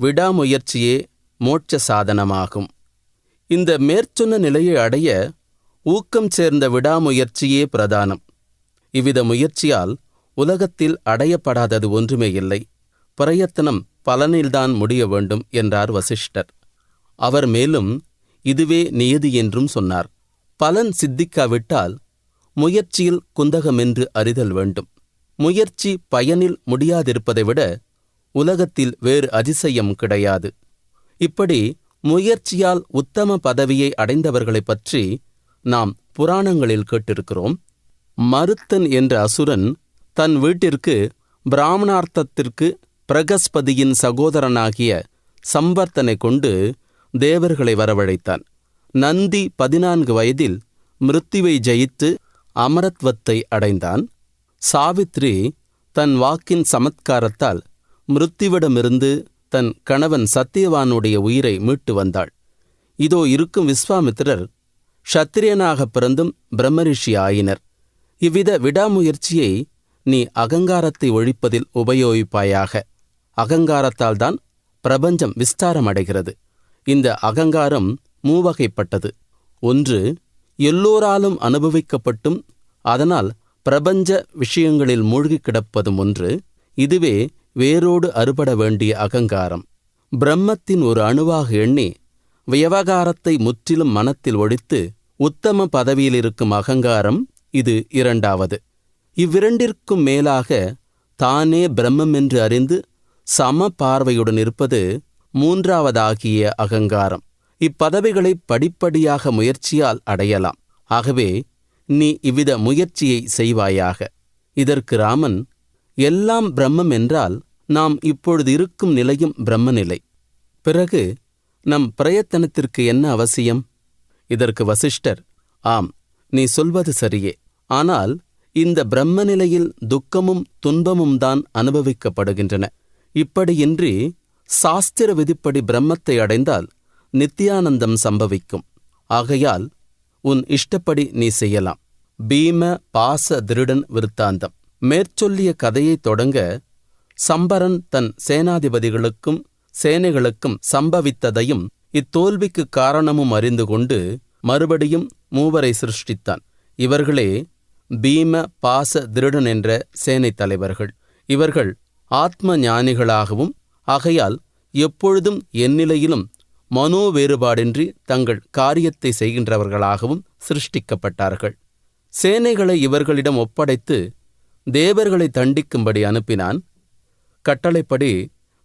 விடாமுயற்சியே மோட்ச சாதனமாகும் இந்த மேற்சொன்ன நிலையை அடைய ஊக்கம் சேர்ந்த விடாமுயற்சியே பிரதானம். இவ்வித முயற்சியால் உலகத்தில் அடையப்படாதது ஒன்றுமே இல்லை. பிரயத்தனம் பலனில்தான் முடிய வேண்டும் என்றார் வசிஷ்டர். அவர் மேலும் இதுவே நியதி என்றும் சொன்னார். பலன் சித்திக்காவிட்டால் முயற்சியில் குந்தகமென்று அறிதல் வேண்டும். முயற்சி பயனில் முடியாதிருப்பதை விட உலகத்தில் வேறு அதிசயம் கிடையாது. இப்படி முயற்சியால் உத்தம பதவியை அடைந்தவர்களைப் பற்றி நாம் புராணங்களில் கேட்டிருக்கிறோம். மருத்தன் என்ற அசுரன் தன் வீட்டிற்கு பிராமணார்த்தத்திற்கு பிரகஸ்பதியின் சகோதரனாகிய சம்பர்த்தனை கொண்டு தேவர்களை வரவழைத்தான். நந்தி பதினான்கு வயதில் மிருத்திவை ஜெயித்து அமரத்வத்தை அடைந்தான். சாவித்ரி தன் வாக்கின் சமத்காரத்தால் மிருத்திவிடமிருந்து தன் கணவன் சத்தியவானுடைய உயிரை மீட்டு வந்தாள். இதோ இருக்கும் விஸ்வாமித்திரர் ஷத்திரியனாகப் பிறந்தும் பிரம்மரிஷி ஆயினர். இவ்வித விடாமுயற்சியை நீ அகங்காரத்தை ஒழிப்பதில் உபயோகிப்பாயாக. அகங்காரத்தால்தான் பிரபஞ்சம் விஸ்தாரமடைகிறது. இந்த அகங்காரம் மூவகைப்பட்டது. ஒன்று எல்லோராலும் அனுபவிக்கப்பட்டும் அதனால் பிரபஞ்ச விஷயங்களில் மூழ்கிக் கிடப்பதும் ஒன்று. இதுவே வேரோடு அறுபட வேண்டிய அகங்காரம். பிரம்மத்தின் ஒரு அணுவாக எண்ணி வியவகாரத்தை முற்றிலும் மனத்தில் ஒழித்து உத்தம பதவியிலிருக்கும் அகங்காரம் இது இரண்டாவது. இவ்விரண்டிற்கும் மேலாக தானே பிரம்மம் என்று அறிந்து சம பார்வையுடன் இருப்பது மூன்றாவதாகிய அகங்காரம். இப்பதவிகளை படிப்படியாக முயற்சியால் அடையலாம். ஆகவே நீ இவ்வித முயற்சியை செய்வாயாக. இதற்கு ராமன் எல்லாம் பிரம்மம் என்றால் நாம் இப்பொழுது இருக்கும் நிலையும் பிரம்மநிலை. பிறகு நம் பிரயத்தனத்திற்கு என்ன அவசியம்? இதற்கு வசிஷ்டர் ஆம் நீ சொல்வது சரியே. ஆனால் இந்த பிரம்ம நிலையில் துக்கமும் துன்பமும் தான் அனுபவிக்கப்படுகின்றன. இப்படியின்றி சாஸ்திர விதிப்படி பிரம்மத்தை அடைந்தால் நித்தியானந்தம் சம்பவிக்கும். ஆகையால் உன் இஷ்டப்படி நீ செய்யலாம். பீம பாச திருடன் விருத்தாந்தம். மேற்சொல்லிய கதையைத் தொடங்க சம்பரன் தன் சேனாதிபதிகளுக்கும் சேனைகளுக்கும் சம்பவித்ததையும் இத்தோல்விக்கு காரணமும் அறிந்து கொண்டு மறுபடியும் மூவரை சிருஷ்டித்தான். இவர்களே பீம பாச திருடன் என்ற சேனைத் தலைவர்கள். இவர்கள் ஆத்ம ஞானிகளாகவும் ஆகையால் எப்பொழுதும் எந்நிலையிலும் மனோ வேறுபாடின்றி தங்கள் காரியத்தை செய்கின்றவர்களாகவும் சிருஷ்டிக்கப்பட்டார்கள். சேனைகளை இவர்களிடம் ஒப்படைத்து தேவர்களை தண்டிக்கும்படி அனுப்பினான். கட்டளைப்படி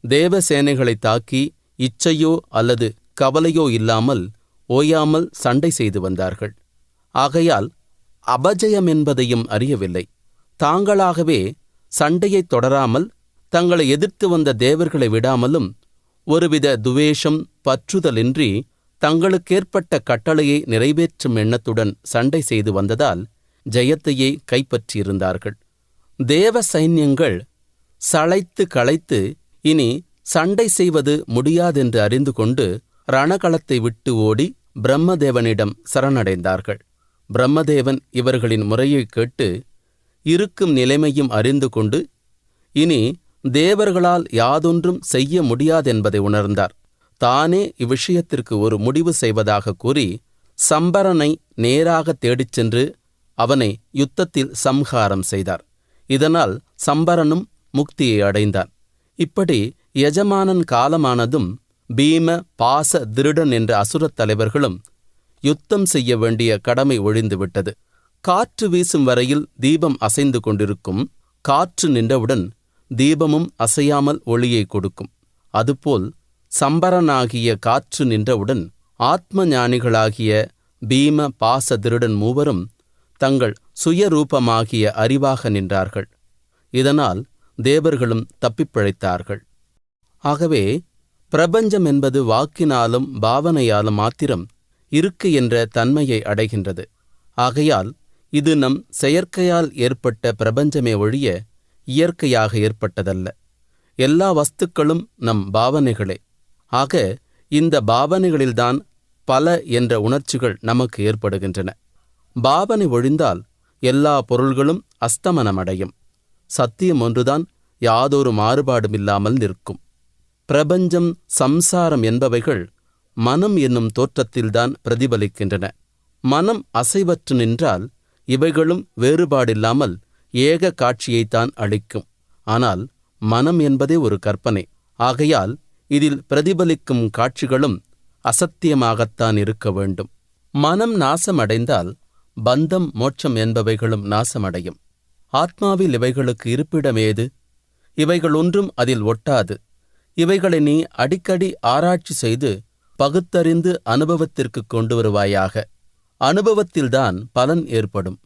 தேவசேனைகளை தாக்கி இச்சையோ அல்லது கவலையோ இல்லாமல் ஓயாமல் சண்டை செய்து வந்தார்கள். ஆகையால் அபஜயம் என்பதையும் அறியவில்லை. தாங்களாகவே சண்டையைத் தொடராமல் தங்களை எதிர்த்து வந்த தேவர்களை விடாமலும் ஒருவித துவேஷம் பற்றுதலின்றி தங்களுக்கேற்பட்ட கட்டளையை நிறைவேற்றும் எண்ணத்துடன் சண்டை செய்து வந்ததால் ஜெயத்தையே கைப்பற்றியிருந்தார்கள். தேவ சைன்யங்கள் சளைத்து களைத்து இனி சண்டை செய்வது முடியாதென்று அறிந்து கொண்டு ரணகளத்தை விட்டு ஓடி பிரம்மதேவனிடம் சரணடைந்தார்கள். பிரம்மதேவன் இவர்களின் முறையைக் கேட்டு இருக்கும் நிலைமையும் அறிந்து கொண்டு இனி தேவர்களால் யாதொன்றும் செய்ய முடியாதென்பதை உணர்ந்தார். தானே இவ்விஷயத்திற்கு ஒரு முடிவு செய்வதாக கூறி சம்பரனை நேராக தேடிச் சென்று அவனை யுத்தத்தில் சம்ஹாரம் செய்தார். இதனால் சம்பரனும் முக்தியை அடைந்தான் இப்படி எஜமானன் காலமானதும் பீம பாச திருடன் என்ற அசுரத் தலைவர்களும் யுத்தம் செய்ய வேண்டிய கடமை ஒழிந்துவிட்டது. காற்று வீசும் வரையில் தீபம் அசைந்து கொண்டிருக்கும் காற்று நின்றவுடன் தீபமும் அசையாமல் ஒளியை கொடுக்கும். அதுபோல் சம்பரனாகிய காற்று நின்றவுடன் ஆத்ம ஞானிகளாகிய பீம பாச திருடன் மூவரும் தங்கள் சுயரூபமாகிய அறிவாக நின்றார்கள். இதனால் தேவர்களும் தப்பிப்பிழைத்தார்கள். ஆகவே பிரபஞ்சம் என்பது வாக்கினாலும் பாவனையாலும் மாத்திரம் இருக்கு என்ற தன்மையை அடைகின்றது. ஆகையால் இது நம் செயற்கையால் ஏற்பட்ட பிரபஞ்சமே ஒழிய இயற்கையாக ஏற்பட்டதல்ல. எல்லா வஸ்துக்களும் நம் பாவனைகளே. ஆக இந்த பாவனைகளில்தான் பல என்ற உணர்ச்சிகள் நமக்கு ஏற்படுகின்றன. பாவனை ஒழிந்தால் எல்லா பொருள்களும் அஸ்தமனமடையும். சத்தியம் ஒன்றுதான் யாதொரு மாறுபாடுமில்லாமல் நிற்கும். பிரபஞ்சம் சம்சாரம் என்பவைகள் மனம் என்னும் தோற்றத்தில்தான் பிரதிபலிக்கின்றன. மனம் அசைவற்று நின்றால் இவைகளும் வேறுபாடில்லாமல் ஏக காட்சியைத்தான் அளிக்கும். ஆனால் மனம் என்பதே ஒரு கற்பனை. ஆகையால் இதில் பிரதிபலிக்கும் காட்சிகளும் அசத்தியமாகத்தான் இருக்க வேண்டும். மனம் நாசமடைந்தால் பந்தம் மோட்சம் என்பவைகளும் நாசமடையும். ஆத்மாவில் இவைகளுக்கு இருப்பிடமேது? இவைகள் ஒன்றும் அதில் ஒட்டாது. இவைகளை நீ அடிக்கடி ஆராய்ச்சி செய்து பகுத்தறிந்து அனுபவத்திற்கு கொண்டு வருவாயாக அனுபவத்தில்தான் பலன் ஏற்படும்.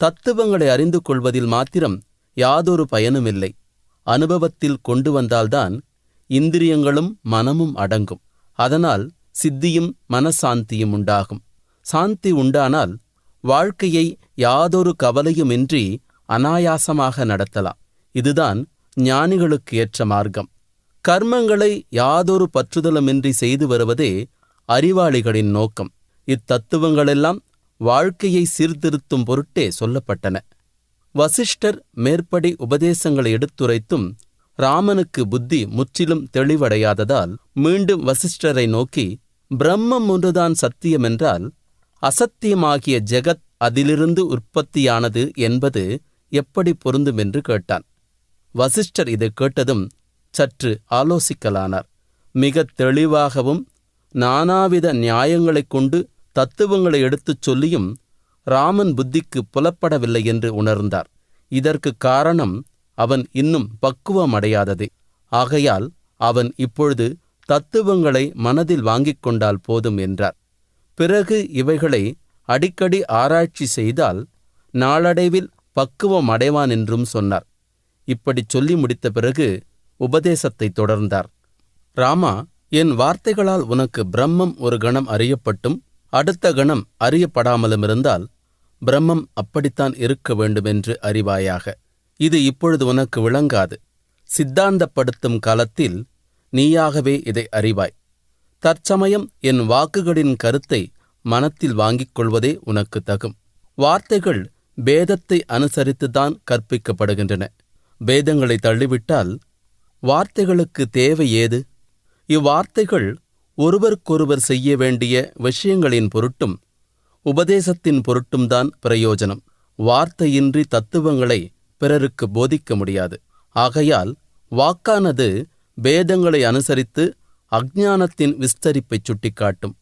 தத்துவங்களை அறிந்து கொள்வதில் மாத்திரம் யாதொரு பயனுமில்லை. அனுபவத்தில் கொண்டு வந்தால்தான் இந்திரியங்களும் மனமும் அடங்கும். அதனால் சித்தியும் மனசாந்தியும் உண்டாகும். சாந்தி உண்டானால் வாழ்க்கையை யாதொரு கவலையுமின்றி அனாயாசமாக நடத்தலாம். இதுதான் ஞானிகளுக்கு ஏற்ற மார்க்கம். கர்மங்களை யாதொரு பற்றுதலுமின்றி செய்து வருவதே அறிவாளிகளின் நோக்கம். இத்தத்துவங்களெல்லாம் வாழ்க்கையை சீர்திருத்தும் பொருட்டே சொல்லப்பட்டன. வசிஷ்டர் மேற்படி உபதேசங்களை எடுத்துரைத்தும் ராமனுக்கு புத்தி முற்றிலும் தெளிவடையாததால் மீண்டும் வசிஷ்டரை நோக்கி பிரம்மம் ஒன்றுதான் சத்தியமென்றால் அசத்தியமாகிய ஜெகத் அதிலிருந்து உற்பத்தியானது என்பது எப்படி பொருந்தும் என்று கேட்டான். வசிஷ்டர் இதை கேட்டதும் சற்று ஆலோசிக்கலானார். மிகத் தெளிவாகவும் நானாவித நியாயங்களைக் கொண்டு தத்துவங்களை எடுத்துச் சொல்லியும் ராமன் புத்திக்கு புலப்படவில்லை என்று உணர்ந்தார். இதற்கு காரணம் அவன் இன்னும் பக்குவமடையாததே. ஆகையால் அவன் இப்பொழுது தத்துவங்களை மனதில் வாங்கிக் கொண்டால் போதும் என்றார். பிறகு இவைகளை அடிக்கடி ஆராய்ச்சி செய்தால் நாளடைவில் பக்குவம் அடைவான் என்றும் சொன்னார். இப்படிச் சொல்லி முடித்த பிறகு உபதேசத்தை தொடர்ந்தார். ராமா என் வார்த்தைகளால் உனக்கு பிரம்மம் ஒரு கணம் அறியப்பட்டும் அடுத்த கணம் அறியப்படாமலும் இருந்தால் பிரம்மம் அப்படித்தான் இருக்க வேண்டுமென்று அறிவாயாக. இது இப்பொழுது உனக்கு விளங்காது. சித்தாந்தப்படுத்தும் காலத்தில் நீயாகவே இதை அறிவாய். தற்சமயம் என் வாக்குகளின் கருத்தை மனத்தில் வாங்கிக் கொள்வதே உனக்கு தகும். வார்த்தைகள் பேதத்தை அனுசரித்துதான் கற்பிக்கப்படுகின்றன. பேதங்களை தள்ளிவிட்டால் வார்த்தைகளுக்கு தேவை ஏது? இவ்வார்த்தைகள் ஒருவருக்கொருவர் செய்ய வேண்டிய விஷயங்களின் பொருட்டும் உபதேசத்தின் பொருட்டும்தான் பிரயோஜனம். வார்த்தையின்றி தத்துவங்களை பிறருக்கு போதிக்க முடியாது. ஆகையால் வாக்கானது பேதங்களை அனுசரித்து அஞ்ஞானத்தின் விஸ்தரிப்பை சுட்டிக்காட்டும்.